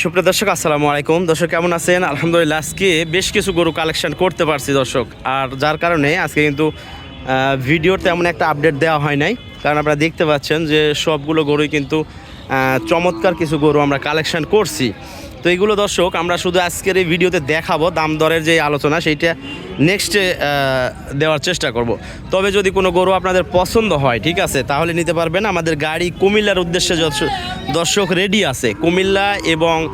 সুপ্রিয় দর্শক, আসসালামু আলাইকুম। দর্শক, কেমন আছেন? আলহামদুলিল্লাহ, আজকে বেশ কিছু গরু কালেকশন করতে পারছি দর্শক। আর যার কারণে আজকে কিন্তু ভিডিওর তেমন একটা আপডেট দেওয়া হয় নাই। কারণ আপনারা দেখতে পাচ্ছেন যে সবগুলো গরুই কিন্তু চমৎকার কিছু গরু আমরা কালেকশন করছি। তো এইগুলো দর্শক, আমরা শুধু আজকের এই ভিডিওতে দেখাবো। দাম দরের যে আলোচনা, সেইটা নেক্সটে দেওয়ার চেষ্টা করব। তবে যদি কোনো গরু আপনাদের পছন্দ হয়, ঠিক আছে, তাহলে নিতে পারবেন। আমাদের গাড়ি কুমিল্লার উদ্দেশ্যে দর্শক- রেডি আছে। কুমিল্লা এবং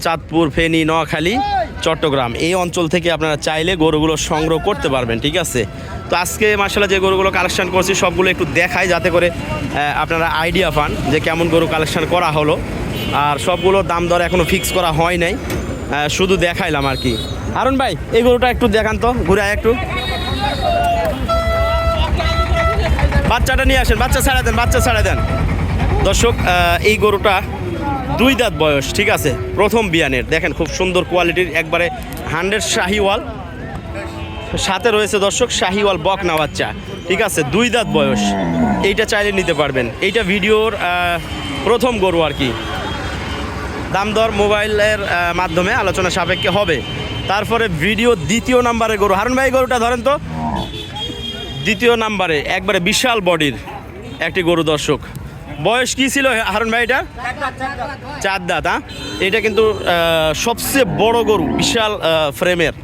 চাঁদপুর, ফেনী, নোয়াখালী, চট্টগ্রাম। এই অঞ্চল থেকে আপনারা চাইলে গরুগুলো সংগ্রহ করতে পারবেন, ঠিক আছে? তো আজকে মার্শাল্লাহ যে গরুগুলো কালেকশন করছি, সবগুলো একটু দেখাই, যাতে করে আপনারা আইডিয়া পান যে কেমন গরু কালেকশন করা হলো। আর সবগুলো দাম দর এখনও ফিক্স করা হয় নাই। শুধু দেখাইলাম আর কি। আরুন ভাই, এই গরুটা একটু দেখান তো ঘুরে একটু। বাচ্চাটা নিয়ে আসেন, বাচ্চা ছাড়া দেন, বাচ্চা ছাড়া দেন। দর্শক এই গরুটা দুই দাঁত বয়স, ঠিক আছে? প্রথম বিয়ানের, দেখেন খুব সুন্দর কোয়ালিটির, একবারে হান্ড্রেড শাহিওয়াল। সাথে রয়েছে দর্শক, শাহিওয়াল বক না বাচ্চা, ঠিক আছে? দুই দাঁত বয়স। এইটা চাইলে নিতে পারবেন। এইটা ভিডিওর প্রথম গরু আর কি। দাম দর মোবাইলের মাধ্যমে আলোচনা সাপেক্ষে হবে। তারপরে ভিডিও দ্বিতীয় নাম্বারে গরু। হারুন ভাই গরুটা ধরেন তো। দ্বিতীয় নাম্বারে, একবারে বিশাল বডির একটি গরু দর্শক। বয়স কি ছিল হারুন ভাই এটা? চার দাঁত হ্যাঁ? এটা কিন্তু সবচেয়ে বড় গরু, বিশাল ফ্রেমের।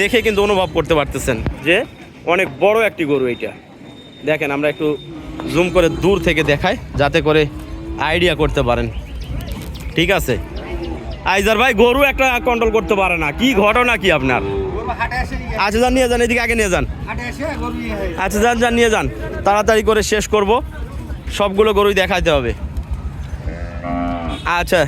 দেখে কিন্তু অনুভব করতে পারতেছেন যে অনেক বড় একটি গরু এইটা দেখেন, আমরা একটু জুম করে দূর থেকে দেখাই, যাতে করে আইডিয়া করতে পারেন। ঠিক আছে। আইজার ভাই, গরু একটা কন্ট্রোল করতে পারে না। কি ঘটনা কি আপনার? আচ্ছা যান, নিয়ে যান, এদিকে আগে নিয়ে যান। আচ্ছা যান যান, নিয়ে যান। তাড়াতাড়ি করে শেষ করব। সবগুলো গরুই দেখাতে হবে। আচ্ছা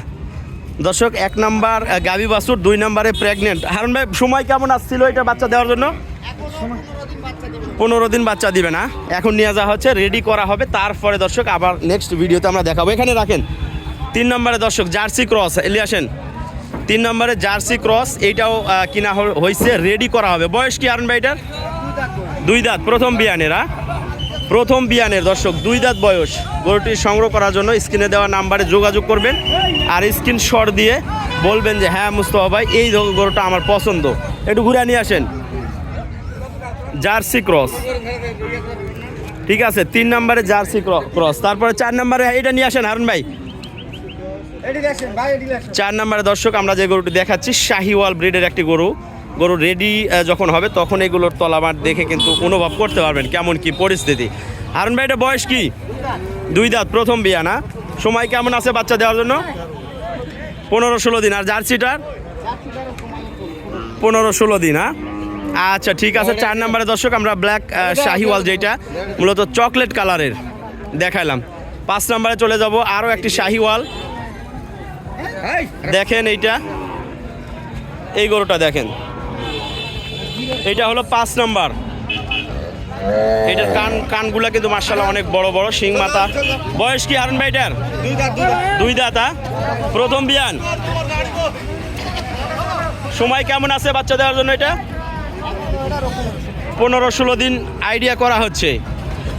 দর্শক, এক নাম্বার গাভী বাছুর, দুই নাম্বারে প্রেগনেন্ট হারুন ভাই, সময় কেমন আসছিল এটা বাচ্চা দেওয়ার জন্য? পনেরো দিন বাচ্চা দিবে না। এখন নিয়ে যাওয়া হচ্ছে রেডি করা হবে। তারপরে দর্শক, আবার নেক্সট ভিডিওতে আমরা দেখাবো। এখানে রাখেন তিন নম্বরে দর্শক, জার্সি ক্রস। এলি, আসেন। তিন নম্বরে জার্সি ক্রস, এইটাও কিনা হয়েছে রেডি করা হবে। বয়স কি আরুন ভাই এটার? দুই দাঁত। প্রথম বিয়ানের হ্যাঁ? প্রথম বিয়ানের দর্শক, দুই দাঁত বয়স। গরুটি সংগ্রহ করার জন্য স্ক্রিনে দেওয়া নাম্বারে যোগাযোগ করবেন আর স্ক্রিন শট দিয়ে বলবেন যে হ্যাঁ মুস্তফা ভাই, এই গরুটা আমার পছন্দ। একটু ঘুরে নিয়ে আসেন। Jersey cross. ঠিক আছে, তিন নম্বরে জার্সি ক্র- ক্রস। তারপরে চার নম্বরে এটা নিয়ে আসেন হারুন ভাই। চার নম্বরে দর্শক, আমরা যে গরুটি দেখাচ্ছি, শাহিওয়াল ব্রিডের একটি গরু। গরু রেডি যখন হবে, তখন এগুলোর তলামাট দেখে কিন্তু অনুভব করতে পারবেন কেমন কি পরিস্থিতি। হারুন ভাই, এটা বয়স কি? দুই দাঁত, প্রথম বিয়া, না? সময় কেমন আছে বাচ্চা দেওয়ার জন্য? পনেরো ষোলো দিন, আর জার্সিটার? পনেরো ষোলো দিন হ্যাঁ? আচ্ছা ঠিক আছে, চার নম্বরে দর্শক, আমরা ব্ল্যাক শাহিওয়াল যেটা, মূলত চকলেট কালারের দেখাইলাম। পাঁচ নম্বরে চলে যাব, আরও একটি শাহিওয়াল। দেখেন এইটা। এই গরুটা দেখেন। এটা হলো পাঁচ নম্বর। এটার কান, কানগুলা কিন্তু মার্শাল্লাহ অনেক বড় বড়, শিং মাথা। বয়স কি হারুন ভাইটার দুই দাতা প্রথম বিয়ান। সময় কেমন আছে বাচ্চা দেওয়ার জন্য এটা? পনেরো ষোলো দিন আইডিয়া করা হচ্ছে।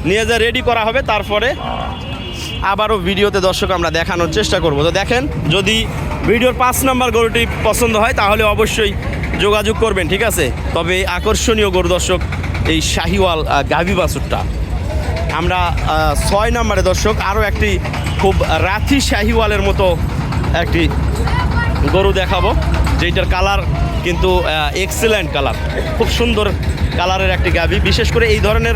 নিয়ে যা রেডি করা হবে, তারপরে আবারও ভিডিওতে দর্শক আমরা দেখানোর চেষ্টা করব। তো দেখেন, যদি ভিডিওর পাঁচ নম্বর গরুটি পছন্দ হয়, তাহলে অবশ্যই যোগাযোগ করবেন, ঠিক আছে? তবে আকর্ষণীয় গরু দর্শক, এই শাহিওয়াল গাভী বাছুরটা। আমরা ছয় নম্বরে দর্শক, আরও একটি খুব রাথি শাহিওয়ালের মতো একটি গরু দেখাবো যেটার কালার কিন্তু এক্সেলেন্ট কালার। খুব সুন্দর কালারের একটি গাবি বিশেষ করে এই ধরনের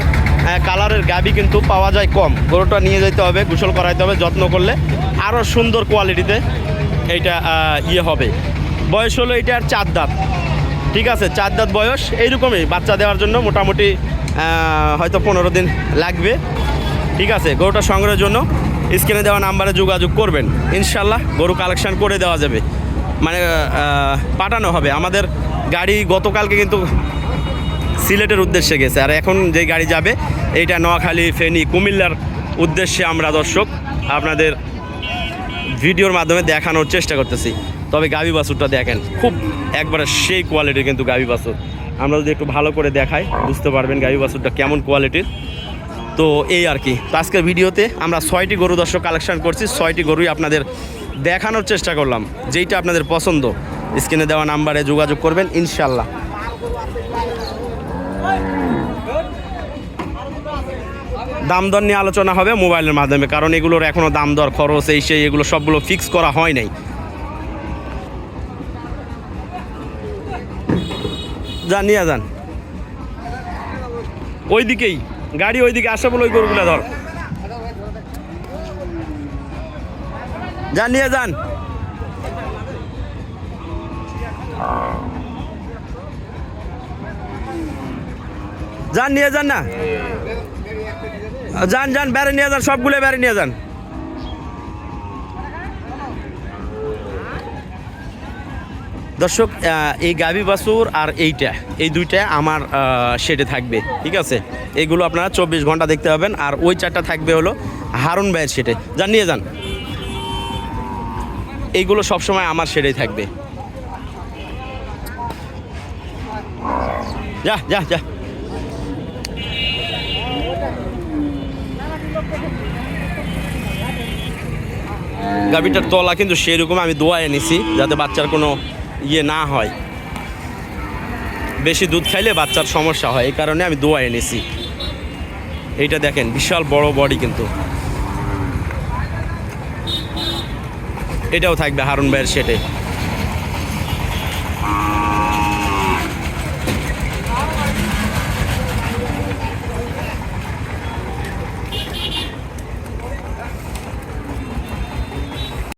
কালারের গাবি কিন্তু পাওয়া যায় কম। গরুটা নিয়ে যেতে হবে, গোসল করাইতে হবে, যত্ন করলে আরও সুন্দর কোয়ালিটিতে এইটা ইয়ে হবে। বয়স হলো এইটার চার দাঁত। ঠিক আছে, চার দাঁত বয়স। এইরকমই বাচ্চা দেওয়ার জন্য মোটামুটি হয়তো পনেরো দিন লাগবে। ঠিক আছে, গরুটা সংগ্রহের জন্য স্ক্রিনে দেওয়া নাম্বারে যোগাযোগ করবেন। ইনশাল্লাহ গরু কালেকশান করে দেওয়া যাবে। মানে পাঠানো হবে। আমাদের গাড়ি গতকালকে কিন্তু সিলেটের উদ্দেশ্যে গেছে। আর এখন যে গাড়ি যাবে এইটা নোয়াখালী, ফেনী, কুমিল্লার উদ্দেশ্যে আমরা দর্শক আপনাদের ভিডিওর মাধ্যমে দেখানোর চেষ্টা করতেছি। তবে গাবি বাছুরটা দেখেন, খুব একবারে সেই কোয়ালিটির কিন্তু গাবি বাছুর। আমরা যদি একটু ভালো করে দেখাই, বুঝতে পারবেন গাবি বাছুরটা কেমন কোয়ালিটির তো এই আর কি। আজকের ভিডিওতে আমরা ছয়টি গরু দর্শক কালেকশন করছি, ছয়টি গরুই আপনাদের দেখানোর চেষ্টা করলাম, যেইটা আপনাদের পছন্দ। স্ক্রিনে দেওয়া নাম্বারে যোগাযোগ করবেন ইনশাল্লাহ দাম দর নিয়ে আলোচনা হবে মোবাইলের মাধ্যমে, কারণ এগুলোর এখনও দাম দর খরচ, এই সেই, এগুলো সবগুলো ফিক্স করা হয় নাই। যান, নিয়ে যান। ওইদিকেই, গাড়ি ওইদিকে আসে বলে ওই গরুগুলো ধর। যান, নিয়ে যান। যান, নিয়ে যান না। যান যান বেড়ে নিয়ে যান, সবগুলো বেড়ে নিয়ে যান। দর্শক এই গাভী বাসুর আর এইটা, এই দুইটা আমার শেডে থাকবে, ঠিক আছে? এগুলো আপনারা চব্বিশ ঘণ্টা দেখতে পাবেন, আর ওই চারটা থাকবে হলো হারুন ভাইয়ের শেডে যান, নিয়ে যান। এইগুলো সবসময় আমার শেডেই থাকবে। যা যা যা। গাভীটার তলা কিন্তু সেরকম, আমি দোয়ায় এনেছি যাতে বাচ্চার কোনো ইয়ে না হয়। বেশি দুধ খাইলে বাচ্চার সমস্যা হয়, এই কারণে আমি দোয়া এনেছি। এইটা দেখেন, বিশাল বড় বডি কিন্তু। এটাও থাকবে হারুন ভাইয়ের সেটে